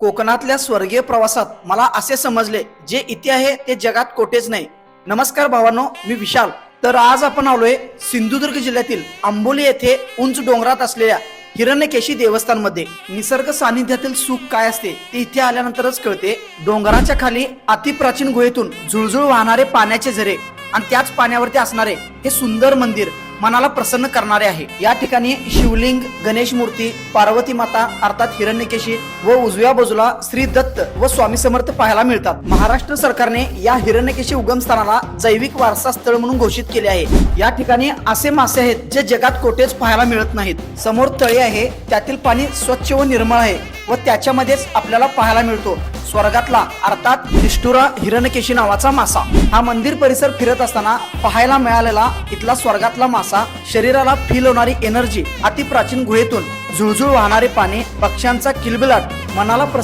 कोकणातल्या स्वर्गीय प्रवासात मला असे समजले जे इथे आहे ते जगात कोठेच नाही. नमस्कार भावांनो मी विशाल. तर आज आपण आलोय सिंधुदुर्ग जिल्ह्यातील आंबोली येथे उंच डोंगरात असलेल्या हिरण्यकेशी देवस्थानमध्ये निसर्ग सानिध्यातील सुख काय असते ते इथे आल्यानंतरच कळते. डोंगराच्या खाली अतिप्राचीन गुहेतून झुळझुळ वाहणारे पाण्याचे झरे. आणि त्याच पाण्यावरती असणारे हे सुंदर मंदिर मनाला प्रसन्न करणारे आहे. या ठिकाणी शिवलिंग गणेश मूर्ती पार्वती माता अर्थात हिरण्यकेशी व उजव्या बाजूला श्री दत्त व स्वामी समर्थ पाहायला मिळतात. महाराष्ट्र सरकारने या हिरण्यकेशी उगमस्थानाला जैविक वारसा स्थळ म्हणून घोषित केले आहे. या ठिकाणी असे मासे आहेत जे जगात कोठेच पाहायला मिळत नाहीत. समोर तळे आहे त्यातील पाणी स्वच्छ व निर्मळ आहे व त्याच्यामध्येच आपल्याला पाहायला मिळतो. स्वर्गातला अर्थात निष्ठुरा हिरणकेशी नावाचा मासा. हा मंदिर परिसर फिरत असताना पाहायला मिळालेला इथला स्वर्गातला मासा शरीराला फील होणारी एनर्जी अतिप्राचीन गुहेतून झुळझुळ वाहणारे पाणी पक्ष्यांचा किलबिलाट मनाला